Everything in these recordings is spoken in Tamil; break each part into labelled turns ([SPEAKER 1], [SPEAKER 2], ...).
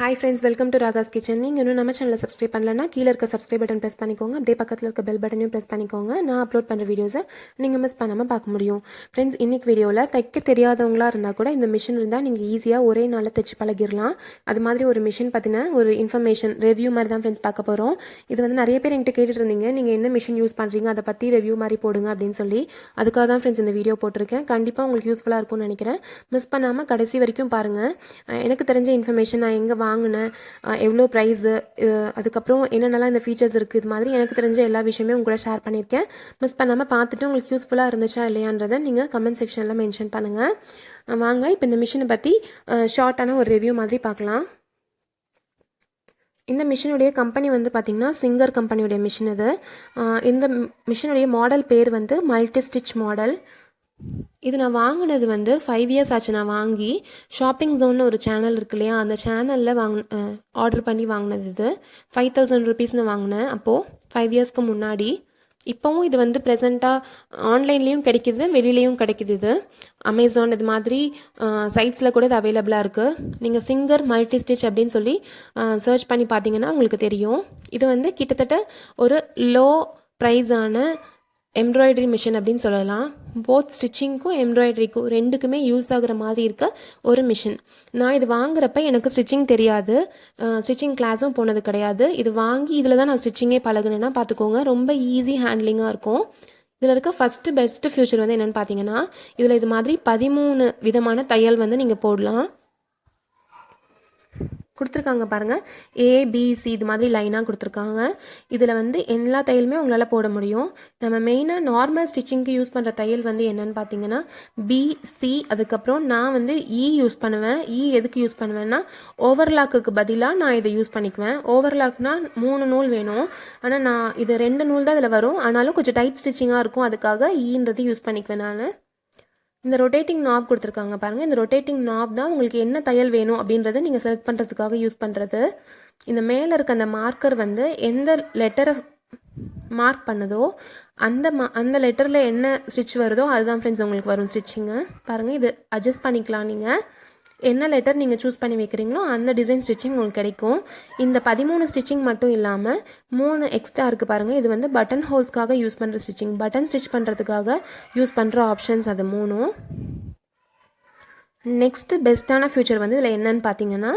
[SPEAKER 1] Hi friends welcome to Raga's kitchen நீங்கள் இன்னும் நம்ம சேனலை சப்ஸ்கிரைப் பண்ணலன்னா கீழே இருக்க சப்ஸ்கிரைப் பட்டன் ப்ரெஸ் பண்ணிக்கோங்க. அப்படியே பக்கத்தில் இருக்க பெல் பட்டனையும் ப்ரெஸ் பண்ணிக்கோங்க. நான் அப்லோட் பண்ணுற வீடியோஸை நீங்கள் மிஸ் பண்ணாமல் பார்க்க முடியும். ஃப்ரெண்ட்ஸ் இன்னைக்கு வீடியோவில் தைக்க தெரியாதவங்களா இருந்தால் கூட இந்த மிஷின் இருந்தால் நீங்கள் ஈஸியாக ஒரே நாளில் தைச்சு பழகிடலாம் அது மாதிரி ஒரு மிஷின் பற்றின ஒரு இன்ஃபர்மேஷன் ரிவ்யூ மாதிரி தான் ஃப்ரெண்ட்ஸ் பார்க்க போகிறோம் இது வந்து நிறைய பேர் என்கிட்ட கேட்டுட்டு இருந்தீங்க. நீங்கள் என்ன மிஷின் யூஸ் பண்ணுறீங்க அதை பற்றி ரிவ்யூ மாதிரி போடுங்க அப்படின்னு சொல்லி. அதுக்காக தான் ஃப்ரெண்ட்ஸ் இந்த வீடியோ போட்டிருக்கேன். கண்டிப்பாக உங்களுக்கு யூஸ்ஃபுல்லாக இருக்கும்னு நினைக்கிறேன். மிஸ் பண்ணாமல் கடைசி வரைக்கும் பாருங்கள் எனக்கு தெரிஞ்ச இன்ஃபர்மேஷன் நான் எங்கே வாங்கினேன். எவ்வளோ ப்ரைஸு அதுக்கப்புறம் என்னென்னலாம் இந்த ஃபீச்சர்ஸ் இருக்குது இது மாதிரி எனக்கு தெரிஞ்ச எல்லா விஷயமே உங்க கூட ஷேர் பண்ணியிருக்கேன். மிஸ் பண்ணாமல் பார்த்துட்டு உங்களுக்கு யூஸ்ஃபுல்லாக இருந்துச்சா இல்லையான்றதை நீங்கள் கமெண்ட் செக்ஷனில் மென்ஷன் பண்ணுங்கள் வாங்க இப்போ இந்த மிஷினை பற்றி ஷார்ட்டான ஒரு ரிவ்யூ மாதிரி பார்க்கலாம். இந்த மிஷினுடைய கம்பெனி வந்து பார்த்திங்கன்னா சிங்கர் கம்பெனியுடைய மிஷின் இது. இந்த மிஷினுடைய மாடல் பேர் வந்து மல்டி ஸ்டிச் மாடல் இது நான் வாங்கினது வந்து ஃபைவ் இயர்ஸ் ஆச்சு. நான் வாங்கி ஷாப்பிங் ஜோன்னு ஒரு சேனல் இருக்கு இல்லையா? அந்த சேனலில் வாங்க ஆர்டர் பண்ணி வாங்கினது இது. ஃபைவ் தௌசண்ட் ருபீஸ்னு வாங்கினேன். அப்போது ஃபைவ் இயர்ஸ்க்கு முன்னாடி இப்போவும் இது வந்து ப்ரெசண்ட்டாக ஆன்லைன்லேயும் கிடைக்கிது வெளியிலையும் கிடைக்கிது இது. அமேசான் இது மாதிரி சைட்ஸில் கூட இது அவைலபிளாக இருக்குது நீங்கள் சிங்கர் மல்டி ஸ்டிச் அப்படின்னு சொல்லி சர்ச் பண்ணி பார்த்தீங்கன்னா உங்களுக்கு தெரியும். இது வந்து கிட்டத்தட்ட ஒரு லோ ப்ரைஸான எம்ப்ராய்டரி மிஷின் அப்படின்னு சொல்லலாம். போத் ஸ்டிச்சிங்க்கும் எம்ப்ராய்டரிக்கும் ரெண்டுக்குமே யூஸ் ஆகுற மாதிரி இருக்க ஒரு மிஷின் நான் இது வாங்குறப்ப எனக்கு ஸ்டிச்சிங் தெரியாது. ஸ்டிச்சிங் கிளாஸும் போனது கிடையாது. இது வாங்கி இதில் தான் நான் ஸ்டிச்சிங்கே பழகுனேன்னா பார்த்துக்கோங்க ரொம்ப ஈஸி ஹேண்ட்லிங்காக இருக்கும். இதில் இருக்க ஃபஸ்ட்டு பெஸ்ட்டு ஃபியூச்சர் வந்து என்னென்னு பார்த்தீங்கன்னா இதில் இது மாதிரி பதிமூணு விதமான தையல் வந்து நீங்கள் போடலாம். கொடுத்துருக்காங்க பாருங்கள் ஏபிசி இது மாதிரி லைனாக கொடுத்துருக்காங்க. இதில் வந்து எல்லா தையலுமே உங்களால் போட முடியும். நம்ம மெயினாக நார்மல் ஸ்டிச்சிங்க்கு யூஸ் பண்ணுற தையல் வந்து என்னென்னு பார்த்தீங்கன்னா பிசி அதுக்கப்புறம் நான் வந்து e இ யூஸ் பண்ணுவேன். இ எதுக்கு யூஸ் பண்ணுவேன்னா ஓவர்லாக்குக்கு பதிலாக நான் இதை யூஸ் பண்ணிக்குவேன். ஓவர்லாக்னா மூணு நூல் வேணும். ஆனால் நான் இது ரெண்டு நூல் தான் இதில் வரும். ஆனாலும் கொஞ்சம் டைட் ஸ்டிச்சிங்காக இருக்கும். அதுக்காக e ஈன்றது யூஸ் பண்ணிக்குவேன் நான். இந்த ரொட்டேட்டிங் நாப் கொடுத்துருக்காங்க பாருங்கள் இந்த ரொட்டேட்டிங் நாப் தான் உங்களுக்கு என்ன தையல் வேணும் அப்படின்றத நீங்கள் செலக்ட் பண்ணுறதுக்காக யூஸ் பண்ணுறது இந்த மேலே இருக்க அந்த மார்க்கர் வந்து எந்த லெட்டரை மார்க் பண்ணுதோ அந்த மா அந்த லெட்டரில் என்ன ஸ்டிச் வருதோ அதுதான் ஃப்ரெண்ட்ஸ் உங்களுக்கு வரும் ஸ்டிச்சிங்கு பாருங்கள் இது அட்ஜஸ்ட் பண்ணிக்கலாம் நீங்கள் என்ன லெட்டர் நீங்கள் சூஸ் பண்ணி வைக்கிறீங்களோ அந்த டிசைன் ஸ்டிச்சிங் உங்களுக்கு கிடைக்கும். இந்த பதிமூணு ஸ்டிச்சிங் மட்டும் இல்லாமல் மூணு எக்ஸ்ட்ரா இருக்குது பாருங்கள் இது வந்து பட்டன் ஹோல்ஸ்க்காக யூஸ் பண்ணுற ஸ்டிச்சிங் பட்டன் ஸ்டிச் பண்ணுறதுக்காக யூஸ் பண்ணுற ஆப்ஷன்ஸ் அது மூணும். நெக்ஸ்ட்டு பெஸ்ட்டான ஃபியூச்சர் வந்து இதில் என்னன்னு பார்த்தீங்கன்னா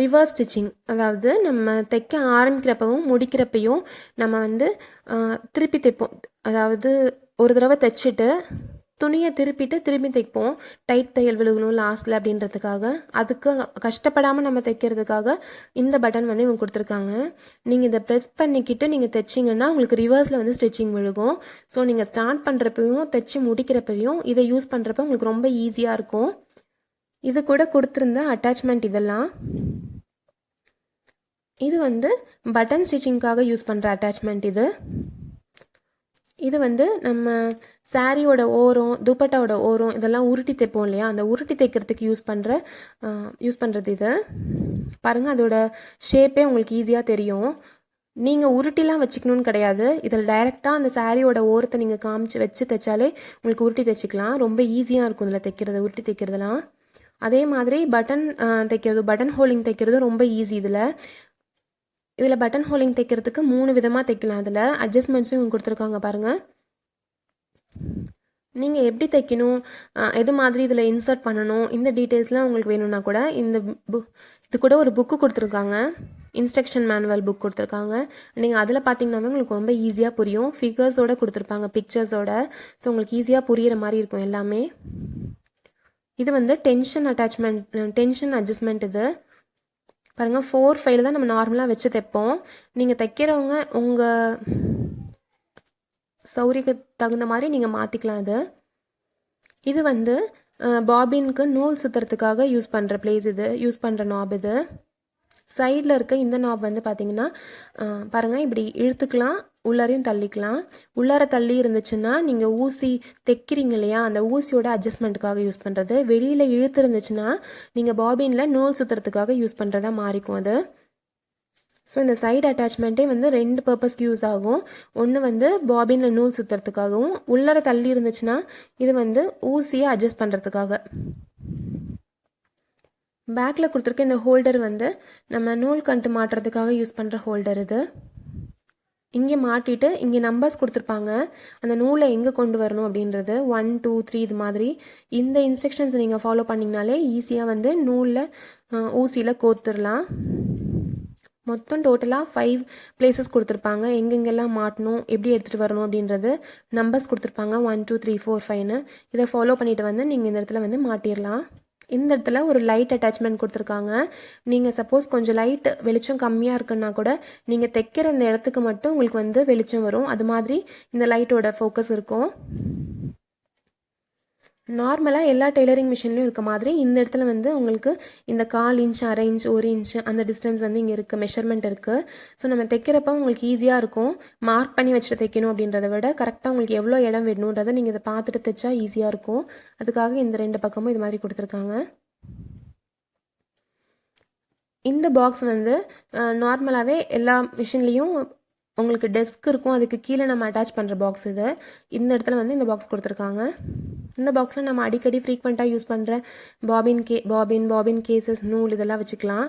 [SPEAKER 1] ரிவர்ஸ் ஸ்டிச்சிங் அதாவது நம்ம தைக்க ஆரம்பிக்கிறப்பவும் முடிக்கிறப்பையும் நம்ம வந்து திருப்பி தைப்போம். அதாவது ஒரு தடவை தைச்சிட்டு துணியை திருப்பிட்டு திரும்பி தைப்போம். டைட் தையல் விழுகணும் லாஸ்ட்டில் அப்படின்றதுக்காக. அதுக்கு கஷ்டப்படாமல் நம்ம தைக்கிறதுக்காக இந்த பட்டன் வந்து இவங்க கொடுத்துருக்காங்க. நீங்கள் இதை ப்ரெஸ் பண்ணிக்கிட்டு நீங்கள் தைச்சிங்கன்னா உங்களுக்கு ரிவர்ஸில் வந்து ஸ்டிச்சிங் விழுகும். ஸோ நீங்கள் ஸ்டார்ட் பண்ணுறப்பையும் தைச்சி முடிக்கிறப்பையும் இதை யூஸ் பண்ணுறப்ப உங்களுக்கு ரொம்ப ஈஸியாக இருக்கும். இது கூட கொடுத்துருந்த அட்டாச்மெண்ட் இதெல்லாம். இது வந்து பட்டன் ஸ்டிச்சிங்க்காக யூஸ் பண்ணுற அட்டாச்மெண்ட் இது. இது வந்து நம்ம சாரியோட ஓரம் துப்பட்டாவோட ஓரம் இதெல்லாம் உருட்டி தைப்போம் இல்லையா? அந்த உருட்டி தைக்கிறதுக்கு யூஸ் பண்ணுற யூஸ் பண்ணுறது இது. பாருங்கள் அதோட ஷேப்பே உங்களுக்கு ஈஸியாக தெரியும். நீங்கள் உருட்டிலாம் வச்சுக்கணும்னு கிடையாது. இதில் டைரெக்டாக அந்த சாரியோட ஓரத்தை நீங்கள் காமிச்சு வச்சு தைச்சாலே உங்களுக்கு உருட்டி தைச்சிக்கலாம். ரொம்ப ஈஸியாக இருக்கும் இதில் தைக்கிறது உருட்டி தைக்கிறதுலாம். அதே மாதிரி பட்டன் தைக்கிறது பட்டன் ஹோலிங் தைக்கிறது ரொம்ப ஈஸி இதில். இதில் பட்டன் ஹோலிங் தைக்கிறதுக்கு மூணு விதமாக தைக்கலாம். அதில் அட்ஜஸ்ட்மெண்ட்ஸும் இவங்க கொடுத்துருக்காங்க பாருங்கள் நீங்கள் எப்படி தைக்கணும்? எது மாதிரி இதில் இன்சர்ட் பண்ணணும்? இந்த டீட்டெயில்ஸ்லாம் உங்களுக்கு வேணும்னா கூட இந்த புக் இது கூட ஒரு புக்கு கொடுத்துருக்காங்க. இன்ஸ்ட்ரக்ஷன் மேனுவல் புக் கொடுத்துருக்காங்க. நீங்கள் அதில் பார்த்தீங்கன்னாவே உங்களுக்கு ரொம்ப ஈஸியாக புரியும். ஃபிகர்ஸோடு கொடுத்துருப்பாங்க பிக்சர்ஸோட ஸோ உங்களுக்கு ஈஸியாக புரிகிற மாதிரி இருக்கும் எல்லாமே. இது வந்து டென்ஷன் அட்டாச்மெண்ட் டென்ஷன் அட்ஜஸ்ட்மெண்ட் இது. பாருங்கள் ஃபோர் ஃபைவ் தான் நம்ம நார்மலாக வச்சு தைப்போம். நீங்கள் தைக்கிறவங்க உங்கள் சௌரியக்கு தகுந்த மாதிரி நீங்கள் மாற்றிக்கலாம் இது. இது வந்து பாபின்க்கு நூல் சுற்றுறதுக்காக யூஸ் பண்ணுற பிளேஸ் இது யூஸ் பண்ணுற நாப் இது. சைடில் இருக்க இந்த நாப் வந்து பார்த்தீங்கன்னா பாருங்கள் இப்படி இழுத்துக்கலாம். உள்ளாரையும் தள்ளிக்கலாம். உள்ளார தள்ளி இருந்துச்சுன்னா நீங்கள் ஊசி தைக்கிறீங்க இல்லையா? அந்த ஊசியோட அட்ஜஸ்ட்மெண்ட்டுக்காக யூஸ் பண்ணுறது வெளியில் இழுத்து இருந்துச்சுன்னா நீங்கள் பாபினில் நூல் சுற்றுறதுக்காக யூஸ் பண்ணுறதா மாறிக்கும் அது. ஸோ இந்த சைடு அட்டாச்மெண்ட்டே வந்து ரெண்டு பர்பஸ்க்கு யூஸ் ஆகும். ஒன்று வந்து பாபினில் நூல் சுற்றுறதுக்காகவும் உள்ளார தள்ளி இருந்துச்சுன்னா இது வந்து ஊசியை அட்ஜஸ்ட் பண்ணுறதுக்காக பேக்கில் கொடுத்துருக்க இந்த ஹோல்டர் வந்து நம்ம நூல் கண்டு மாட்டுறதுக்காக யூஸ் பண்ணுற ஹோல்டர் இது. இங்கே மாட்டிட்டு இங்கே நம்பர்ஸ் கொடுத்துருப்பாங்க. அந்த நூலை எங்கே கொண்டு வரணும் அப்படின்றது ஒன் டூ த்ரீ இது மாதிரி இந்த இன்ஸ்ட்ரக்ஷன்ஸ் நீங்கள் ஃபாலோ பண்ணிங்கனாலே ஈஸியாக வந்து நூலில் ஊசியில் கோத்துடலாம் மொத்தம் டோட்டலாக ஃபைவ் பிளேசஸ் கொடுத்துருப்பாங்க. எங்கெங்கெல்லாம் மாட்டணும் எப்படி எடுத்துகிட்டு வரணும் அப்படின்றது நம்பர்ஸ் கொடுத்துருப்பாங்க. ஒன் டூ த்ரீ ஃபோர் ஃபைவ்னு இதை ஃபாலோ பண்ணிவிட்டு வந்து நீங்கள் இந்த இடத்துல வந்து மாட்டிடலாம். இந்த இடத்துல ஒரு லைட் அட்டாச்மெண்ட் கொடுத்துருக்காங்க. நீங்கள் சப்போஸ் கொஞ்சம் லைட் வெளிச்சம் கம்மியாக இருக்குன்னா கூட நீங்கள் தைக்கிற இந்த இடத்துக்கு மட்டும் உங்களுக்கு வந்து வெளிச்சம் வரும். அது மாதிரி இந்த லைட்டோட ஃபோக்கஸ் இருக்கும். நார்மலாக எல்லா டெய்லரிங் மிஷின்லையும் இருக்க மாதிரி இந்த இடத்துல வந்து உங்களுக்கு இந்த கால் இன்ச் அரை இன்ச் ஒரு இன்ச் அந்த டிஸ்டன்ஸ் வந்து இங்கே இருக்குது மெஷர்மெண்ட் இருக்குது ஸோ நம்ம தைக்கிறப்ப உங்களுக்கு ஈஸியாக இருக்கும். மார்க் பண்ணி வச்சுட்டு தைக்கணும் அப்படின்றத விட கரெக்டாக உங்களுக்கு எவ்வளோ இடம் வேணுன்றதை நீங்கள் இதை பார்த்துட்டு தைச்சா ஈஸியாக இருக்கும். அதுக்காக இந்த ரெண்டு பக்கமும் இது மாதிரி கொடுத்துருக்காங்க. இந்த பாக்ஸ் வந்து நார்மலாகவே எல்லா மிஷின்லேயும் உங்களுக்கு டெஸ்க் இருக்கும். அதுக்கு கீழே நம்ம அட்டாச் பண்ணுற பாக்ஸ் இது. இந்த இடத்துல வந்து இந்த பாக்ஸ் கொடுத்துருக்காங்க. இந்த பாக்ஸில் நம்ம அடிக்கடி ஃப்ரீக்வெண்ட்டாக யூஸ் பண்ணுற பாபின் கே பாபின் பாபின் கேசஸ் நூல் இதெல்லாம் வச்சுக்கலாம்.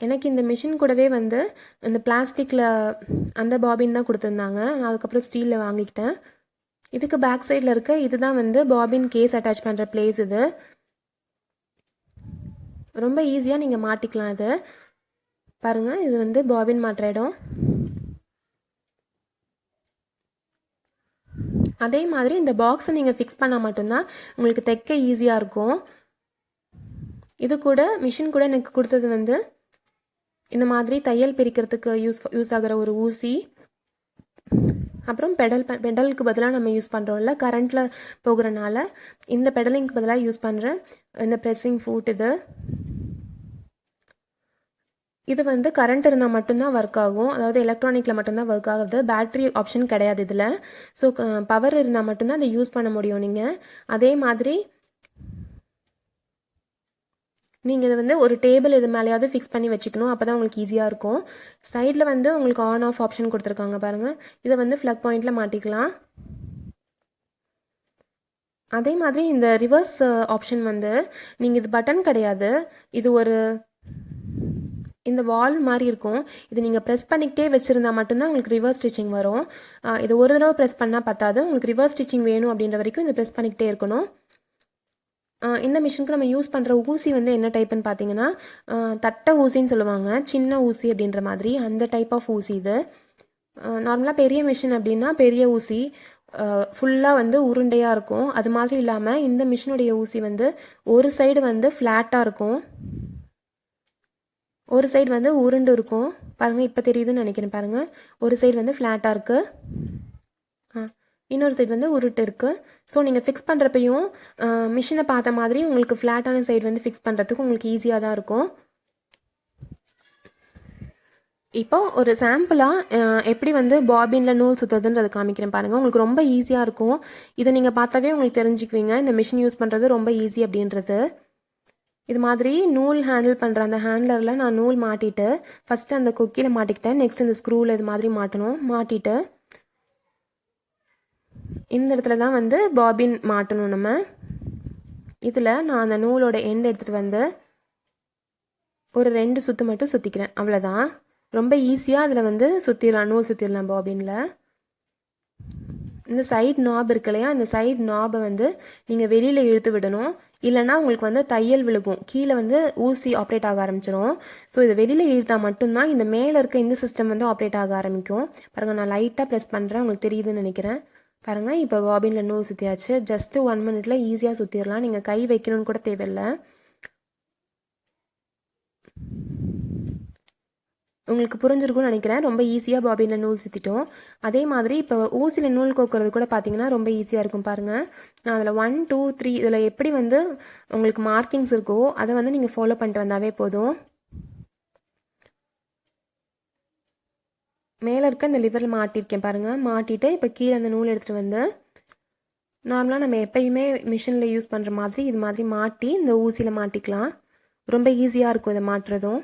[SPEAKER 1] எனக்கு இந்த மிஷின் கூடவே வந்து இந்த பிளாஸ்டிக்கில் அந்த பாபின் தான் கொடுத்துருந்தாங்க. நான் அதுக்கப்புறம் ஸ்டீலில் வாங்கிக்கிட்டேன். இதுக்கு பேக் சைடில் இருக்க இதுதான் வந்து பாபின் கேஸ் அட்டாச் பண்ணுற பிளேஸ் இது. ரொம்ப ஈஸியாக நீங்கள் மாட்டிக்கலாம் இது. பாருங்கள் இது வந்து பாபின் மாட்டுற இடம். அதே மாதிரி இந்த பாக்ஸை நீங்கள் ஃபிக்ஸ் பண்ணால் மட்டும்தான் உங்களுக்கு தைக்க ஈஸியாக இருக்கும். இது கூட மிஷின் கூட எனக்கு கொடுத்தது வந்து இந்த மாதிரி தையல் பிரிக்கிறதுக்கு யூஸ் யூஸ் ஆகிற ஒரு ஊசி. அப்புறம் பெடல் பெடலுக்கு பதிலாக நம்ம யூஸ் பண்ணுறோம்ல கரண்ட்டில் போகிறனால இந்த பெடலிங்க்கு பதிலாக யூஸ் பண்ணுற இந்த ப்ரெஸ்ஸிங் ஃபுட் இது. இது வந்து கரண்ட் இருந்தால் மட்டும்தான் ஒர்க் ஆகும். அதாவது எலக்ட்ரானிக்கில் மட்டும்தான் ஒர்க் ஆகுது. பேட்ரி ஆப்ஷன் கிடையாது இதில். ஸோ பவர் இருந்தால் மட்டும்தான் அதை யூஸ் பண்ண முடியும் நீங்கள் அதே மாதிரி நீங்கள் இதை வந்து ஒரு டேபிள் இது மேலேயாவது ஃபிக்ஸ் பண்ணி வச்சுக்கணும். அப்போ தான் உங்களுக்கு ஈஸியாக இருக்கும். சைடில் வந்து உங்களுக்கு ஆன் ஆஃப் ஆப்ஷன் கொடுத்துருக்காங்க பாருங்கள் இதை வந்து ஃப்ளக் பாயிண்டில் மாட்டிக்கலாம். அதே மாதிரி இந்த ரிவர்ஸ் ஆப்ஷன் uh, வந்து நீங்கள் இது பட்டன் கிடையாது. இது ஒரு இந்த வால் மாதிரி இருக்கும். இது நீங்கள் ப்ரெஸ் பண்ணிக்கிட்டே வச்சுருந்தா மட்டும்தான் உங்களுக்கு ரிவர்ஸ் ஸ்டிச்சிங் வரும். இது ஒரு தடவை ப்ரெஸ் பண்ணால் பத்தாது. உங்களுக்கு ரிவர்ஸ் ஸ்டிச்சிங் வேணும் அப்படின்ற வரைக்கும் இந்த ப்ரெஸ் பண்ணிக்கிட்டே இருக்கணும். இந்த மிஷினுக்கு நம்ம யூஸ் பண்ணுற ஊசி வந்து என்ன டைப்புன்னு பார்த்தீங்கன்னா தட்டை ஊசின்னு சொல்லுவாங்க. சின்ன ஊசி அப்படின்ற மாதிரி. அந்த டைப் ஆஃப் ஊசி இது. நார்மலாக பெரிய மிஷின் அப்படின்னா பெரிய ஊசி. ஃபுல்லாக வந்து உருண்டையாக இருக்கும். அது மாதிரி இல்லாமல் இந்த மிஷினுடைய ஊசி வந்து ஒரு சைடு வந்து ஃப்ளாட்டாக இருக்கும். ஒரு சைடு வந்து உருண்டு இருக்கும். பாருங்கள் இப்போ தெரியுதுன்னு நினைக்கிறேன் பாருங்கள் ஒரு சைடு வந்து ஃப்ளாட்டாக இருக்குது ஆ இன்னொரு சைடு வந்து உருட்டு இருக்குது ஸோ நீங்கள் ஃபிக்ஸ் பண்ணுறப்பையும் மிஷினை பார்த்த மாதிரி உங்களுக்கு ஃப்ளாட்டான சைடு வந்து ஃபிக்ஸ் பண்ணுறதுக்கு உங்களுக்கு ஈஸியாக தான் இருக்கும். இப்போ ஒரு சாம்பிளாக எப்படி வந்து பாபினில் நூல் சுற்றுறதுன்றது காமிக்கிறேன் பாருங்கள் உங்களுக்கு ரொம்ப ஈஸியாக இருக்கும். இதை நீங்கள் பார்த்தாவே உங்களுக்கு தெரிஞ்சுக்குவீங்க. இந்த மிஷின் யூஸ் பண்ணுறது ரொம்ப ஈஸி அப்படின்றது. இது மாதிரி நூல் ஹேண்டில் பண்ணுற அந்த ஹேண்ட்லரில் நான் நூல் மாட்டிட்டு ஃபஸ்ட்டு அந்த கொக்கியில் மாட்டிக்கிட்டேன். நெக்ஸ்ட் இந்த ஸ்க்ரூவில் இது மாதிரி மாட்டணும். மாட்டிட்டு இந்த இடத்துல தான் வந்து பாபின் மாட்டணும் நம்ம. இதில் நான் அந்த நூலோட எண்ட் எடுத்துகிட்டு வந்து ஒரு ரெண்டு சுற்று மட்டும் சுற்றிக்கிறேன் அவ்வளோதான் ரொம்ப ஈஸியாக அதில் வந்து சுற்றிடலாம் நூல் சுற்றிடலாம் பாபினில் இந்த சைட் நாப் இருக்கு இல்லையா? இந்த சைட் நாபை வந்து நீங்கள் வெளியில் இழுத்து விடணும். இல்லைனா உங்களுக்கு வந்து தையல் விழுகும். கீழே வந்து ஊசி ஆப்ரேட் ஆக ஆரம்பிச்சிடும் ஸோ இதை வெளியில் இழுத்தால் மட்டும்தான் இந்த மேலே இருக்க இந்த சிஸ்டம் வந்து ஆப்ரேட் ஆக ஆரம்பிக்கும். பாருங்கள் நான் லைட்டாக ப்ரெஸ் பண்ணுறேன் உங்களுக்கு தெரியுதுன்னு நினைக்கிறேன். பாருங்கள் இப்போ பாபினில் நூல் சுற்றியாச்சு ஜஸ்ட்டு ஒன் மினிட்ல ஈஸியாக சுற்றிடலாம் நீங்கள் கை வைக்கணும்னு கூட தேவையில்லை. உங்களுக்கு புரிஞ்சிருக்கும்னு நினைக்கிறேன். ரொம்ப ஈஸியாக பாபினில் நூல் சுற்றிட்டோம் அதே மாதிரி இப்போ ஊசியில் நூல் கோக்கிறது கூட பார்த்தீங்கன்னா ரொம்ப ஈஸியாக இருக்கும் பாருங்கள் நான் அதில் ஒன் டூ த்ரீ இதில் எப்படி வந்து உங்களுக்கு மார்க்கிங்ஸ் இருக்கோ அதை வந்து நீங்கள் ஃபாலோ பண்ணிட்டு வந்தாவே போதும். மேலே இருக்க இந்த லிவரில் மாட்டியிருக்கேன் பாருங்கள் மாட்டிட்டு இப்போ கீழே அந்த நூல் எடுத்துகிட்டு வந்து நார்மலாக நம்ம எப்பயுமே மிஷினில் யூஸ் பண்ணுற மாதிரி இது மாதிரி மாட்டி இந்த ஊசியில் மாட்டிக்கலாம். ரொம்ப ஈஸியாக இருக்கும் இதை மாட்டுறதும்.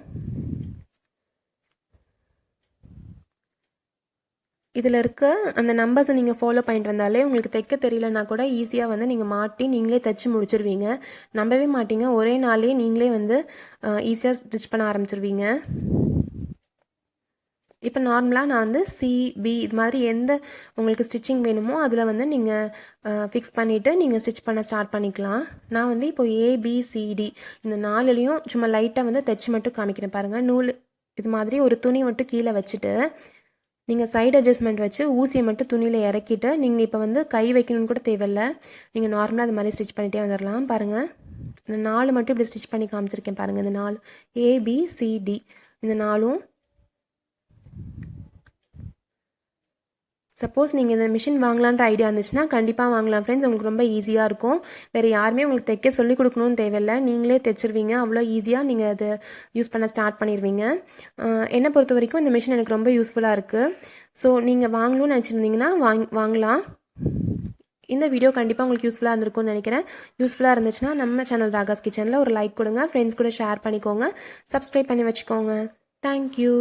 [SPEAKER 1] இதில் இருக்க அந்த நம்பர்ஸை நீங்கள் ஃபாலோ பண்ணிட்டு வந்தாலே உங்களுக்கு தைக்க தெரியலனா கூட ஈஸியாக வந்து நீங்கள் மாட்டி நீங்களே தைச்சி முடிச்சிருவீங்க. நம்பவே மாட்டீங்க. ஒரே நாளே நீங்களே வந்து ஈஸியாக ஸ்டிச் பண்ண ஆரம்பிச்சிருவீங்க. இப்போ நார்மலாக நான் வந்து சிபி இது மாதிரி எந்த உங்களுக்கு ஸ்டிச்சிங் வேணுமோ அதில் வந்து நீங்கள் ஃபிக்ஸ் பண்ணிவிட்டு நீங்கள் ஸ்டிச் பண்ண ஸ்டார்ட் பண்ணிக்கலாம். நான் வந்து இப்போ ஏபிசிடி இந்த நாலுலேயும் சும்மா லைட்டாக வந்து தைச்சி மட்டும் காமிக்கிறேன் பாருங்கள் நூல் இது மாதிரி ஒரு துணி மட்டும் கீழே வச்சுட்டு நீங்கள் சைடு அட்ஜஸ்ட்மெண்ட் வச்சு ஊசியை மட்டும் துணியில் இறக்கிட்டு நீங்கள் இப்போ வந்து கை வைக்கணும்னு கூட தேவையில்ல. நீங்கள் நார்மலாக அது மாதிரி ஸ்டிச் பண்ணிகிட்டே வந்துடலாம் பாருங்கள் இந்த நாலு மட்டும் இப்படி ஸ்டிச் பண்ணி காமிச்சிருக்கேன் பாருங்கள் இந்த நாலு ஏபிசிடி இந்த நாலும் சப்போஸ் நீங்கள் இந்த மிஷின் வாங்கலான்ற ஐடியா இருந்துச்சுன்னா கண்டிப்பாக வாங்கலாம் ஃப்ரெண்ட்ஸ் உங்களுக்கு ரொம்ப ஈஸியாக இருக்கும். வேறு யாருமே உங்களுக்கு தைக்க சொல்லிக் கொடுக்கணும்னு தேவையில்லை. நீங்களே தைச்சிருவீங்க. அவ்வளோ ஈஸியாக நீங்கள் அதை யூஸ் பண்ண ஸ்டார்ட் பண்ணிடுவீங்க என்னை பொறுத்த வரைக்கும் இந்த மிஷின் எனக்கு ரொம்ப யூஸ்ஃபுல்லாக இருக்குது ஸோ நீங்கள் வாங்கணும்னு நினச்சிருந்தீங்கன்னா வாங் வாங்கலாம். இந்த வீடியோ கண்டிப்பாக உங்களுக்கு யூஸ்ஃபுல்லாக இருந்திருக்கும்னு நினைக்கிறேன். யூஸ்ஃபுல்லாக இருந்துச்சுன்னா நம்ம சேனல் ராகாஸ் கிச்சனில் ஒரு லைக் கொடுங்க. ஃப்ரெண்ட்ஸ் கூட ஷேர் பண்ணிக்கோங்க. சப்ஸ்கிரைப் பண்ணி வச்சுக்கோங்க. தேங்க்யூ